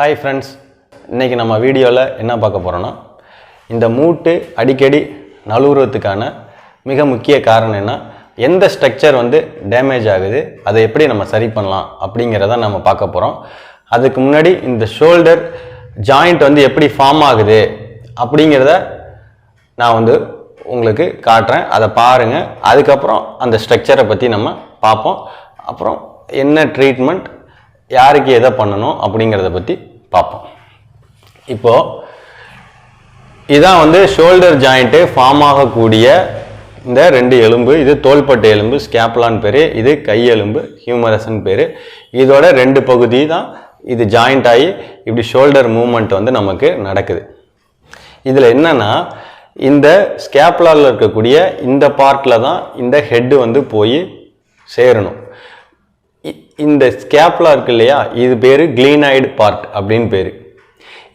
Hi friends இன்றைக்கி நம்ம வீடியோவில் என்ன பார்க்க போகிறோன்னா இந்த மூட்டு அடிக்கடி நழுவுறதுக்கான மிக முக்கிய காரணம் என்ன? எந்த ஸ்ட்ரக்சர் வந்து டேமேஜ் ஆகுது? அதை எப்படி நம்ம சரி பண்ணலாம்? அப்படிங்கிறத நம்ம பார்க்க போகிறோம் அதுக்கு முன்னாடி இந்த ஷோல்டர் ஜாயிண்ட் வந்து எப்படி ஃபார்ம் ஆகுது? அப்படிங்கிறத நான் வந்து உங்களுக்கு காட்டுறேன். அதை பாருங்கள் அதுக்கப்புறம் அந்த ஸ்ட்ரக்சரை பற்றி நம்ம பார்ப்போம். அப்புறம் என்ன ட்ரீட்மெண்ட் யாருக்கு எதை பண்ணணும் அப்படிங்கிறத பற்றி பார்ப்போம். இப்போது இதான் வந்து ஷோல்டர் ஜாயிண்ட்டு ஃபார்ம் ஆகக்கூடிய இந்த ரெண்டு எலும்பு. இது தோள்பட்டு எலும்பு ஸ்கேப்லான் பேர். இது கை எலும்பு ஹியூமரஸ்ன்னு பேர். இதோட ரெண்டு பகுதி தான் இது ஜாயிண்ட் ஆகி இப்படி ஷோல்டர் மூமெண்ட் வந்து நமக்கு நடக்குது. இதில் என்னென்னா இந்த ஸ்கேப்லாவில் இருக்கக்கூடிய இந்த பார்ட்டில் தான் இந்த ஹெட்டு வந்து போய் சேரணும். இந்த ஸ்கேப்லா இருக்கு இல்லையா? இது பேர் கிளீனாய்டு பார்ட் அப்படின்னு பேர்.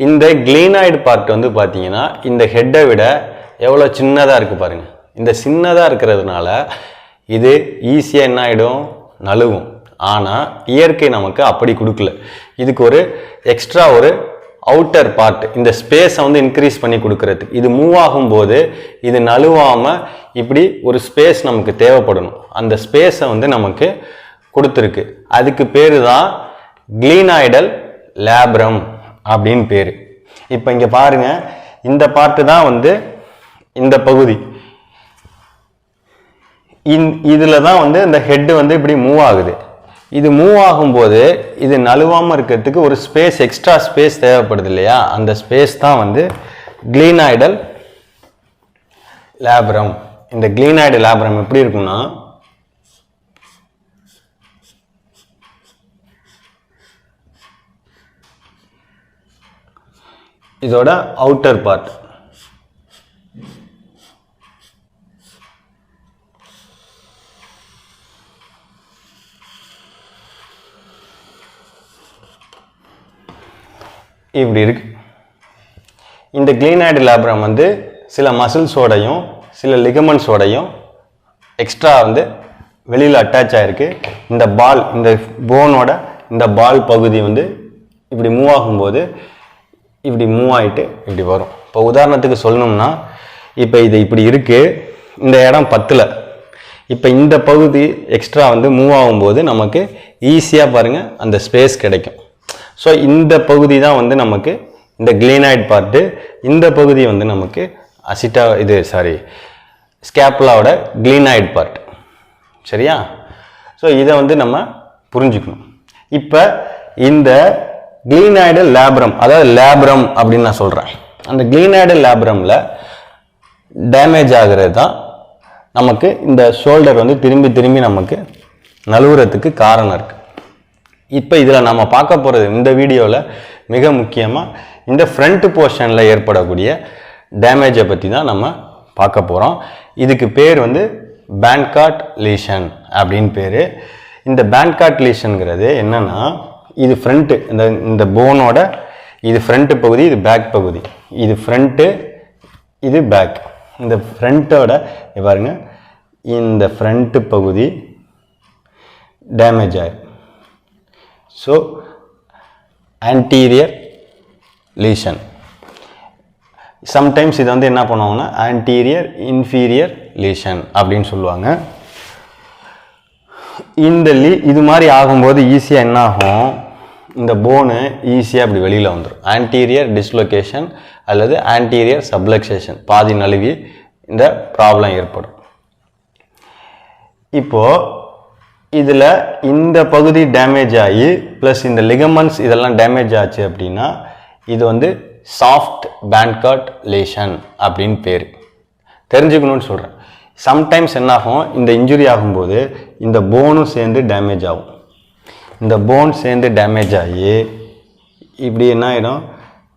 இந்த கிளீனாய்டு பார்ட் வந்து பார்த்தீங்கன்னா இந்த ஹெட்டை விட எவ்வளோ சின்னதாக இருக்குது பாருங்கள் இந்த சின்னதாக இருக்கிறதுனால இது ஈஸியாக என்ன ஆகிடும் நழுவும். ஆனால் இயற்கை நமக்கு அப்படி கொடுக்கல. இதுக்கு ஒரு எக்ஸ்ட்ரா ஒரு அவுட்டர் பார்ட் இந்த ஸ்பேஸை வந்து இன்க்ரீஸ் பண்ணி கொடுக்கறதுக்கு. இது மூவ் ஆகும்போது இது நழுவாமல் இப்படி ஒரு ஸ்பேஸ் நமக்கு தேவைப்படணும். அந்த ஸ்பேஸை வந்து நமக்கு கொடுத்துருக்கு. அதுக்கு பேர் தான் கிளீனாய்டல் லேப்ரம் அப்படின்னு பேர். இப்போ இங்கே பாருங்க இந்த பார்ட்டு தான் வந்து இந்த பகுதி. இந் இதில் தான் வந்து இந்த ஹெட்டு வந்து இப்படி மூவ் ஆகுது. இது மூவ் ஆகும்போது இது நழுவாமல் இருக்கிறதுக்கு ஒரு ஸ்பேஸ் எக்ஸ்ட்ரா ஸ்பேஸ் தேவைப்படுது இல்லையா? அந்த ஸ்பேஸ் தான் வந்து கிளீனாய்டல் லேப்ரம் இந்த கிளீனாய்டு லேப்ரம் எப்படி இருக்கும்னா இதோட அவுட்டர் பார்ட் இப்படி இருக்கு. இந்த கிளீனாய்டு லேப்ரம் வந்து சில மசில்ஸோடையும் சில லிகமெண்ட்ஸோடையும் எக்ஸ்ட்ரா வந்து வெளியில் அட்டாச் ஆகிருக்கு இந்த பால் இந்த போனோட இந்த பால் பகுதி வந்து இப்படி மூவ் ஆகும்போது இப்படி மூவ் ஆகிட்டு இப்படி வரும். இப்போ உதாரணத்துக்கு சொல்லணும்னா இப்போ இது இப்படி இருக்குது இந்த இடம் பத்தில். இப்போ இந்த பகுதி எக்ஸ்ட்ரா வந்து மூவ் ஆகும்போது நமக்கு ஈஸியாக பாருங்கள் அந்த ஸ்பேஸ் கிடைக்கும். ஸோ இந்த பகுதி தான் வந்து நமக்கு இந்த கிளீனாய்ட் பார்ட்டு இந்த பகுதி வந்து நமக்கு அசிட்டா இது சாரி ஸ்கேப்லாவோட கிளீனாய்ட் பார்ட் சரியா? ஸோ இதை வந்து நம்ம புரிஞ்சுக்கணும். இப்போ இந்த கிளீனாய்டு லேப்ரம் அதாவது லேப்ரம் அப்படின்னு நான் சொல்கிறேன் அந்த கிளீனாய்டு லேப்ரமில் டேமேஜ் ஆகிறது தான் நமக்கு இந்த ஷோல்டர் வந்து திரும்பி திரும்பி நமக்கு நழுவுறதுக்கு காரணம் இருக்குது இப்போ இதில் நம்ம பார்க்க போகிறது இந்த வீடியோவில் மிக முக்கியமாக இந்த ஃப்ரண்ட் போர்ஷனில் ஏற்படக்கூடிய டேமேஜை பற்றி தான் நம்ம பார்க்க போகிறோம் இதுக்கு பேர் வந்து பேண்ட்காட் லீஷன் அப்படின்னு பேர். இந்த பேண்ட்காட் லீஷனுங்கிறது என்னென்னா இது ஃப்ரண்ட்டு இந்த இந்த போனோட இது ஃப்ரண்ட்டு பகுதி இது பேக் பகுதி. இது ஃப்ரண்ட்டு இது பேக் இந்த ஃப்ரண்ட்டோட பாருங்க இந்த ஃப்ரண்ட்டு பகுதி டேமேஜ் ஆயிருக்கு ஸோ ஆன்டீரியர் லீஷன் சம்டைம்ஸ் இதை வந்து என்ன பண்ணுவாங்கன்னா ஆன்டீரியர் இன்ஃபீரியர் லீஷன் அப்படின்னு சொல்லுவாங்க. இந்த லீ இது மாதிரி ஆகும்போது ஈஸியாக என்ன ஆகும்? இந்த போனு ஈஸியாக அப்படி வெளியில் வந்துடும் ஆன்டீரியர் டிஸ்லொகேஷன் அல்லது ஆன்டீரியர் subluxation. பாதி நழுவி இந்த ப்ராப்ளம் ஏற்படும். இப்போ இதில் இந்த பகுதி டேமேஜ் ஆகி ப்ளஸ் இந்த லிகமெண்ட்ஸ் இதெல்லாம் டேமேஜ் ஆச்சு அப்படின்னா இது வந்து சாஃப்ட் பேண்ட்காட் லேஷன் அப்படின்னு பேர். தெரிஞ்சுக்கணும்னு சொல்கிறேன் சம்டைம்ஸ் என்னாகும் இந்த இன்ஜுரி ஆகும்போது இந்த போனும் சேர்ந்து டேமேஜ் ஆகும். இந்த போன் சேர்ந்து டேமேஜ் ஆகி இப்படி என்ன ஆகிடும்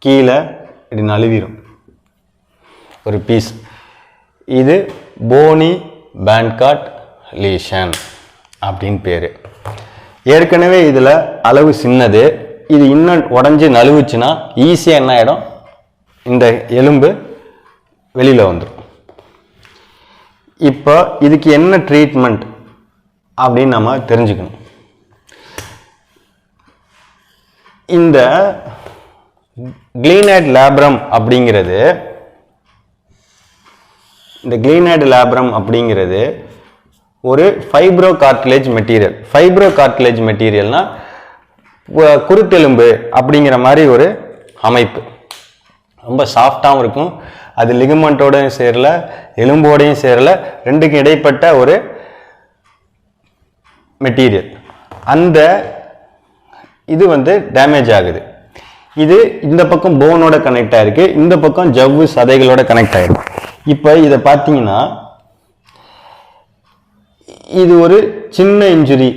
கீழே இப்படி நழுவிடும் ஒரு பீஸ் இது போனி பேண்ட்காட் லீஷன் அப்படின்னு பேர். ஏற்கனவே இதில் அளவு சின்னது. இது இன்னும் உடஞ்சி நழுவுச்சுன்னா ஈஸியாக என்ன ஆகிடும் இந்த எலும்பு வெளியில் வந்துடும் இப்போ இதுக்கு என்ன ட்ரீட்மெண்ட் அப்படின்னு நம்ம தெரிஞ்சுக்கணும். இந்த கிளீனைட் லேப்ரம் அப்படிங்கிறது இந்த கிளீனைட் லேப்ரம் அப்படிங்கிறது ஒரு fibro cartilage material fibro cartilage மெட்டீரியல்னா குருத்தெலும்பு அப்படிங்கிற மாதிரி ஒரு அமைப்பு. ரொம்ப சாஃப்டாகவும் இருக்கும். அது லிகமெண்ட்டோடையும் சேரல எலும்போடையும் சேரல ரெண்டுக்கும் இடைப்பட்ட ஒரு மெட்டீரியல் அந்த இது வந்து டேமேஜ் ஆகுது. இது இந்த பக்கம் போனோட கனெக்ட் ஆயிருக்கு இந்த பக்கம் ஜவ்வு சதைகளோட கனெக்ட் ஆயிருக்கு. இப்போ இதை பார்த்தீங்கன்னா இது ஒரு சின்ன இன்ஜுரி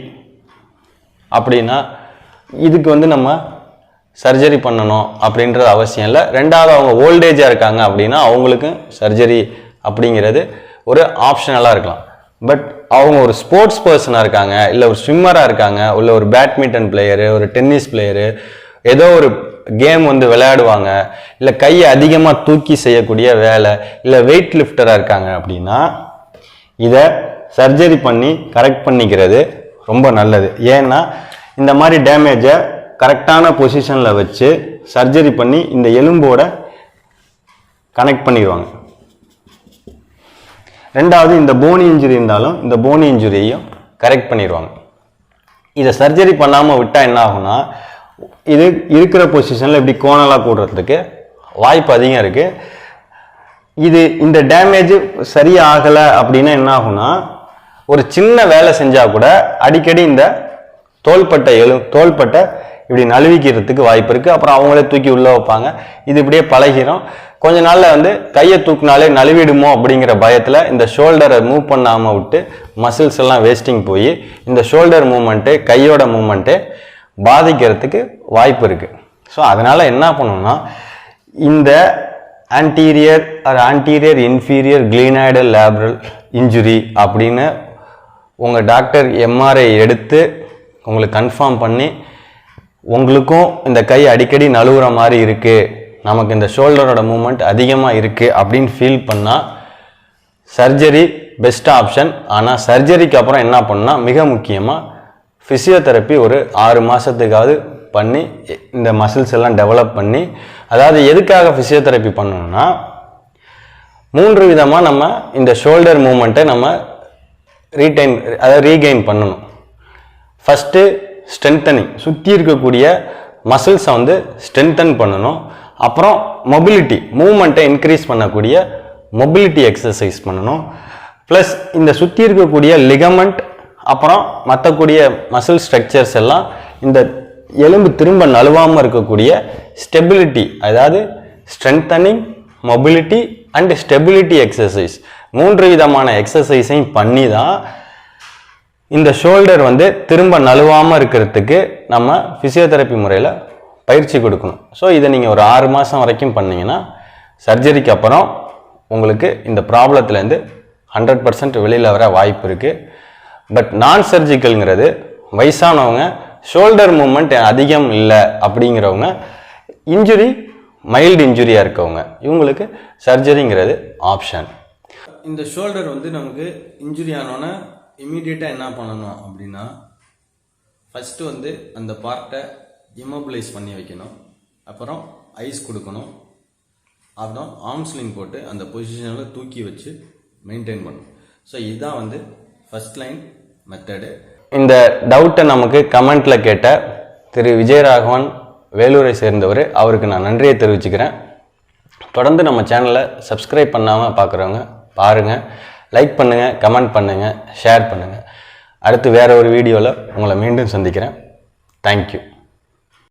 அப்படின்னா இதுக்கு வந்து நம்ம சர்ஜரி பண்ணணும் அப்படின்றது அவசியம் இல்லை. ரெண்டாவது அவங்க ஓல்டேஜாக இருக்காங்க அப்படின்னா அவங்களுக்கு சர்ஜரி அப்படிங்கிறது ஒரு ஆப்ஷனலாக இருக்கலாம். பட் அவங்க ஒரு ஸ்போர்ட்ஸ் பர்சனாக இருக்காங்க இல்லை ஒரு ஸ்விம்மராக இருக்காங்க இல்லை ஒரு பேட்மிண்டன் பிளேயரு ஒரு டென்னிஸ் பிளேயரு ஏதோ ஒரு கேம் வந்து விளையாடுவாங்க இல்லை கையை அதிகமாக தூக்கி செய்யக்கூடிய வேலை இல்லை வெயிட் லிஃப்டராக இருக்காங்க அப்படின்னா இதை சர்ஜரி பண்ணி கரெக்ட் பண்ணிக்கிறது ரொம்ப நல்லது. ஏன்னா இந்த மாதிரி டேமேஜை கரெக்டான பொசிஷனில் வச்சு சர்ஜரி பண்ணி இந்த எலும்போட கனெக்ட் பண்ணிடுவாங்க. ரெண்டாவது இந்த போனி இன்ஜுரி இருந்தாலும் இந்த போனி இன்ஜுரியையும் கரெக்ட் பண்ணிடுவாங்க. இதை சர்ஜரி பண்ணாமல் விட்டால் என்ன ஆகும்னா இது இருக்கிற பொசிஷனில் இப்படி கோணலாக கூடுறதுக்கு வாய்ப்பு அதிகம் இருக்குது இது இந்த டேமேஜ் சரியாகலை அப்படின்னா என்ன ஆகும்னா ஒரு சின்ன வேலை செஞ்சால் கூட அடிக்கடி இந்த தோள்பட்டை எழு தோள்பட்டை இப்படி நழுவிக்கிறதுக்கு வாய்ப்பு இருக்குது அப்புறம் அவங்களே தூக்கி உள்ளே வைப்பாங்க. இது இப்படியே பழகிறோம் கொஞ்ச நாளில் வந்து கையை தூக்குனாலே நழுவிடுமோ அப்படிங்கிற பயத்தில் இந்த ஷோல்டரை மூவ் பண்ணாமல் விட்டு மசில்ஸ் எல்லாம் வேஸ்டிங் போய் இந்த ஷோல்டர் மூமெண்ட்டு கையோட மூமெண்ட்டு பாதிக்கிறதுக்கு வாய்ப்பு இருக்குது ஸோ அதனால் என்ன பண்ணணும்னா இந்த anterior or anterior inferior glenoidal labral injury அப்படின்னு உங்கள் டாக்டர் எம்ஆர்ஐ எடுத்து உங்களுக்கு கன்ஃபார்ம் பண்ணி உங்களுக்கும் இந்த கை அடிக்கடி நழுவுற மாதிரி இருக்குது நமக்கு இந்த ஷோல்டரோட மூமெண்ட் அதிகமாக இருக்குது அப்படின்னு ஃபீல் பண்ணால் சர்ஜரி பெஸ்ட் ஆப்ஷன் ஆனால் சர்ஜரிக்கு அப்புறம் என்ன பண்ணால் மிக முக்கியமாக ஃபிசியோதெரப்பி ஒரு ஆறு மாதத்துக்காவது பண்ணி இந்த மசில்ஸ் எல்லாம் டெவலப் பண்ணி அதாவது எதுக்காக ஃபிசியோதெரப்பி பண்ணணும்னா மூன்று விதமாக நம்ம இந்த ஷோல்டர் மூமெண்ட்டை நம்ம ரீடைன் அதாவது ரீகெயின் பண்ணணும். ஃபஸ்ட்டு ஸ்ட்ரென்தனிங் சுற்றி இருக்கக்கூடிய மசில்ஸை வந்து ஸ்ட்ரென்தன் பண்ணணும். அப்புறம் மொபிலிட்டி மூமெண்ட்டை இன்க்ரீஸ் பண்ணக்கூடிய மொபிலிட்டி எக்ஸசைஸ் பண்ணணும். ப்ளஸ் இந்த சுற்றி இருக்கக்கூடிய லிகமெண்ட் அப்புறம் மற்றக்கூடிய மசில் ஸ்ட்ரக்சர்ஸ் எல்லாம் இந்த எலும்பு திரும்ப நழுவாமல் இருக்கக்கூடிய ஸ்டெபிலிட்டி அதாவது strengthening mobility and stability exercise மூன்று விதமான எக்ஸசைஸையும் பண்ணி தான் இந்த ஷோல்டர் வந்து திரும்ப நழுவாமல் இருக்கிறதுக்கு நம்ம ஃபிசியோதெரப்பி முறையில் பயிற்சி கொடுக்கணும். ஸோ இதை நீங்கள் ஒரு ஆறு மாதம் வரைக்கும் பண்ணிங்கன்னா சர்ஜரிக்கு அப்புறம் உங்களுக்கு இந்த ப்ராப்ளத்துலேருந்து ஹண்ட்ரட் பர்சன்ட் வெளியில் வர வாய்ப்பு இருக்குது பட் நான் சர்ஜிக்கல்ங்கிறது வயசானவங்க ஷோல்டர் மூமெண்ட் அதிகம் இல்லை அப்படிங்கிறவங்க இன்ஜுரி மைல்டு இன்ஜுரியாக இருக்கவங்க இவங்களுக்கு சர்ஜரிங்கிறது ஆப்ஷன் இந்த ஷோல்டர் வந்து நமக்கு இன்ஜுரி ஆனோன்னே இமீடியட்டாக என்ன பண்ணணும் அப்படின்னா ஃபஸ்ட்டு வந்து அந்த பார்ட்டை இம்மோபிளைஸ் பண்ணி வைக்கணும். அப்புறம் ஐஸ் கொடுக்கணும். அப்புறம் ஆர்ம்ஸ்லிங் போட்டு அந்த பொசிஷனில் தூக்கி வச்சு மெயின்டைன் பண்ணணும். ஸோ இதுதான் வந்து ஃபஸ்ட் லைன் மெத்தடு இந்த டவுட்டை நமக்கு கமெண்ட்டில் கேட்ட திரு விஜயராகவன் வேலூரை சேர்ந்தவர் அவருக்கு நான் நன்றியை தெரிவிச்சுக்கிறேன். தொடர்ந்து நம்ம சேனலை சப்ஸ்கிரைப் பண்ணாமல் பார்க்குறவங்க பாருங்கள் லைக் பண்ணுங்கள் கமெண்ட் பண்ணுங்கள் ஷேர் பண்ணுங்கள் அடுத்து வேறு ஒரு வீடியோவில் உங்களை மீண்டும் சந்திக்கிறேன். தேங்க்யூ